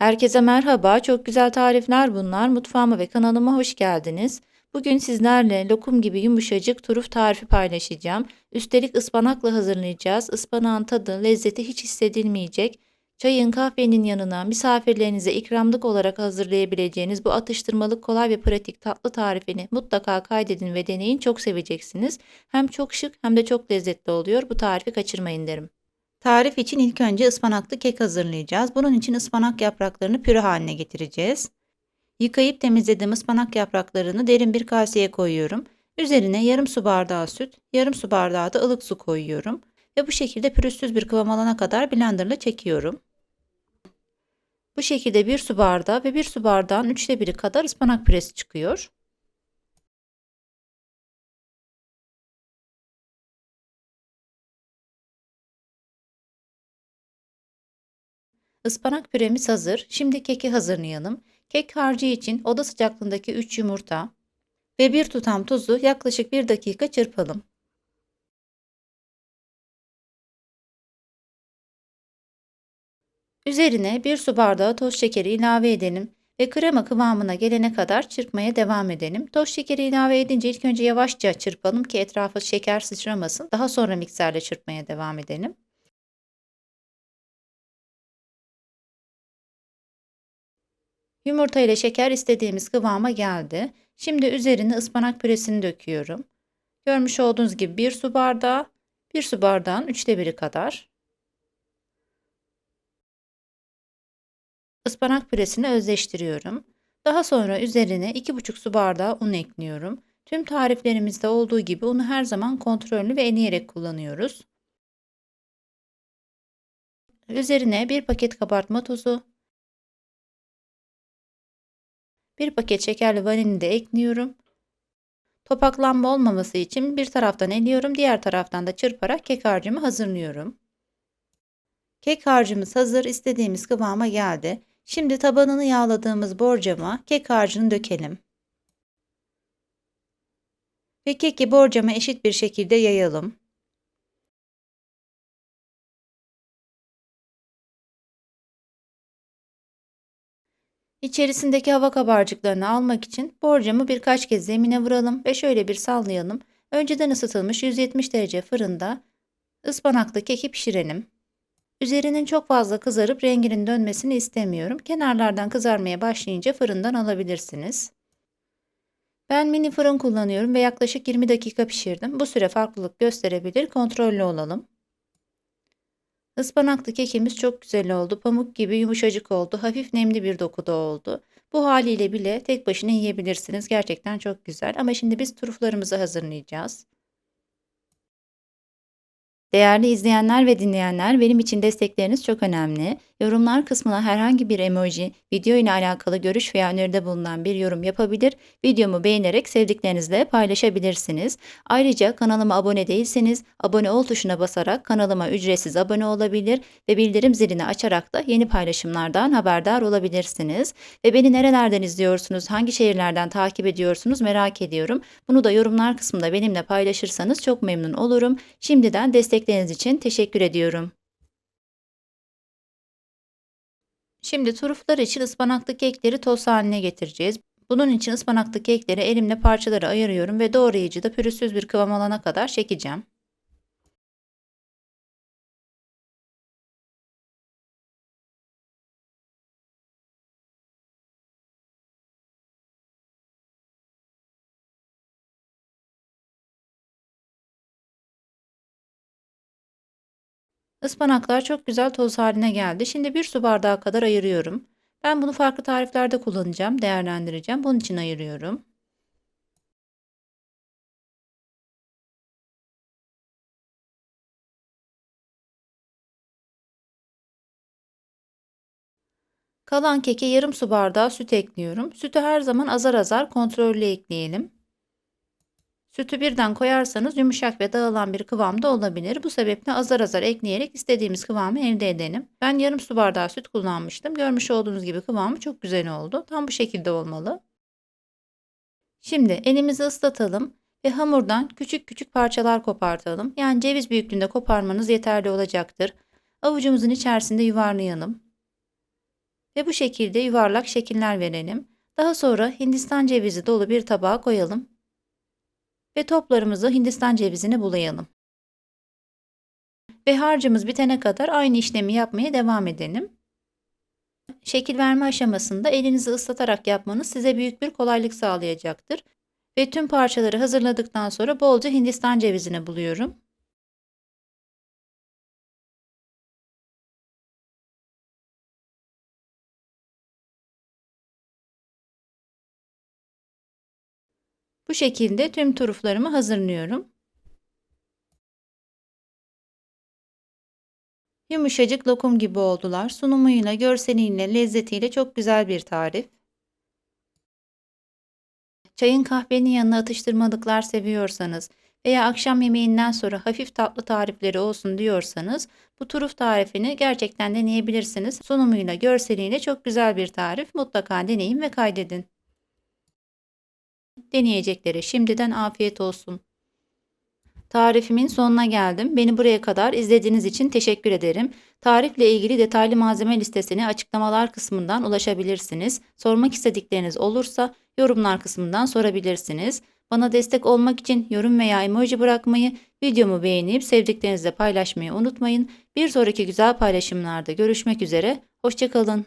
Herkese merhaba, çok güzel tarifler bunlar. Mutfağıma ve kanalıma hoş geldiniz. Bugün sizlerle lokum gibi yumuşacık turuf tarifi paylaşacağım. Üstelik ıspanakla hazırlayacağız. Ispanağın tadı, lezzeti hiç hissedilmeyecek. Çayın, kahvenin yanına misafirlerinize ikramlık olarak hazırlayabileceğiniz bu atıştırmalık kolay ve pratik tatlı tarifini mutlaka kaydedin ve deneyin çok seveceksiniz. Hem çok şık hem de çok lezzetli oluyor. Bu tarifi kaçırmayın derim. Tarif için ilk önce ıspanaklı kek hazırlayacağız. Bunun için ıspanak yapraklarını püre haline getireceğiz. Yıkayıp temizlediğim ıspanak yapraklarını derin bir kaseye koyuyorum. Üzerine yarım su bardağı süt, yarım su bardağı da ılık su koyuyorum. Ve bu şekilde pürüzsüz bir kıvam alana kadar blenderla çekiyorum. Bu şekilde bir su bardağı ve bir su bardağın üçte biri kadar ıspanak püresi çıkıyor. Ispanak püremiz hazır. Şimdi keki hazırlayalım. Kek harcı için oda sıcaklığındaki 3 yumurta ve bir tutam tuzu yaklaşık 1 dakika çırpalım. Üzerine 1 su bardağı toz şekeri ilave edelim ve krema kıvamına gelene kadar çırpmaya devam edelim. Toz şekeri ilave edince ilk önce yavaşça çırpalım ki etrafı şeker sıçramasın. Daha sonra mikserle çırpmaya devam edelim. Yumurta ile şeker istediğimiz kıvama geldi. Şimdi üzerine ıspanak püresini döküyorum. Görmüş olduğunuz gibi bir su bardağı, bir su bardağın üçte biri kadar. Ispanak püresini özleştiriyorum. Daha sonra üzerine 2,5 su bardağı un ekliyorum. Tüm tariflerimizde olduğu gibi unu her zaman kontrollü ve eleyerek kullanıyoruz. Üzerine bir paket kabartma tozu, bir paket şekerli vanilini de ekliyorum. Topaklanma olmaması için bir taraftan eliyorum, diğer taraftan da çırparak kek harcımı hazırlıyorum. Kek harcımız hazır, istediğimiz kıvama geldi. Şimdi tabanını yağladığımız borcama kek harcını dökelim. Ve keki borcama eşit bir şekilde yayalım. İçerisindeki hava kabarcıklarını almak için borcamı birkaç kez zemine vuralım ve şöyle bir sallayalım. Önceden ısıtılmış 170 derece fırında ıspanaklı keki pişirelim. Üzerinin çok fazla kızarıp renginin dönmesini istemiyorum. Kenarlardan kızarmaya başlayınca fırından alabilirsiniz. Ben mini fırın kullanıyorum ve yaklaşık 20 dakika pişirdim. Bu süre farklılık gösterebilir. Kontrollü olalım. Ispanaklı kekimiz çok güzel oldu. Pamuk gibi yumuşacık oldu. Hafif nemli bir dokuda oldu. Bu haliyle bile tek başına yiyebilirsiniz. Gerçekten çok güzel. Ama şimdi biz turuflarımızı hazırlayacağız. Değerli izleyenler ve dinleyenler benim için destekleriniz çok önemli. Yorumlar kısmına herhangi bir emoji, video ile alakalı görüş veya öneride bulunan bir yorum yapabilir, videomu beğenerek sevdiklerinizle paylaşabilirsiniz. Ayrıca kanalıma abone değilseniz abone ol tuşuna basarak kanalıma ücretsiz abone olabilir ve bildirim zilini açarak da yeni paylaşımlardan haberdar olabilirsiniz. Ve beni nerelerden izliyorsunuz, hangi şehirlerden takip ediyorsunuz merak ediyorum. Bunu da yorumlar kısmında benimle paylaşırsanız çok memnun olurum. Şimdiden destekleriniz için teşekkür ediyorum. Şimdi turuflar için ıspanaklı kekleri toz haline getireceğiz. Bunun için ıspanaklı kekleri elimle parçalara ayırıyorum ve doğrayıcıda pürüzsüz bir kıvam alana kadar çekeceğim. Ispanaklar çok güzel toz haline geldi. Şimdi bir su bardağı kadar ayırıyorum. Ben bunu farklı tariflerde kullanacağım, değerlendireceğim. Bunun için ayırıyorum. Kalan keke yarım su bardağı süt ekliyorum. Sütü her zaman azar azar kontrollü ekleyelim. Sütü birden koyarsanız yumuşak ve dağılan bir kıvamda olabilir. Bu sebeple azar azar ekleyerek istediğimiz kıvamı elde edelim. Ben yarım su bardağı süt kullanmıştım. Görmüş olduğunuz gibi kıvamı çok güzel oldu. Tam bu şekilde olmalı. Şimdi elimizi ıslatalım ve hamurdan küçük küçük parçalar kopartalım. Yani ceviz büyüklüğünde koparmanız yeterli olacaktır. Avucumuzun içerisinde yuvarlayalım. Ve bu şekilde yuvarlak şekiller verelim. Daha sonra Hindistan cevizi dolu bir tabağa koyalım. Ve toplarımızı Hindistan cevizine bulayalım. Ve harcımız bitene kadar aynı işlemi yapmaya devam edelim. Şekil verme aşamasında elinizi ıslatarak yapmanız size büyük bir kolaylık sağlayacaktır. Ve tüm parçaları hazırladıktan sonra bolca Hindistan cevizine buluyorum. Bu şekilde tüm turuflarımı hazırlıyorum. Yumuşacık lokum gibi oldular. Sunumuyla, görseliyle, lezzetiyle çok güzel bir tarif. Çayın kahvenin yanına atıştırmalıklar seviyorsanız veya akşam yemeğinden sonra hafif tatlı tarifleri olsun diyorsanız bu turuf tarifini gerçekten deneyebilirsiniz. Sunumuyla, görseliyle çok güzel bir tarif. Mutlaka deneyin ve kaydedin. Deneyeceklere şimdiden afiyet olsun. Tarifimin sonuna geldim. Beni buraya kadar izlediğiniz için teşekkür ederim. Tarifle ilgili detaylı malzeme listesine açıklamalar kısmından ulaşabilirsiniz. Sormak istedikleriniz olursa yorumlar kısmından sorabilirsiniz. Bana destek olmak için yorum veya emoji bırakmayı, videomu beğenip sevdiklerinizle paylaşmayı unutmayın. Bir sonraki güzel paylaşımlarda görüşmek üzere. Hoşçakalın.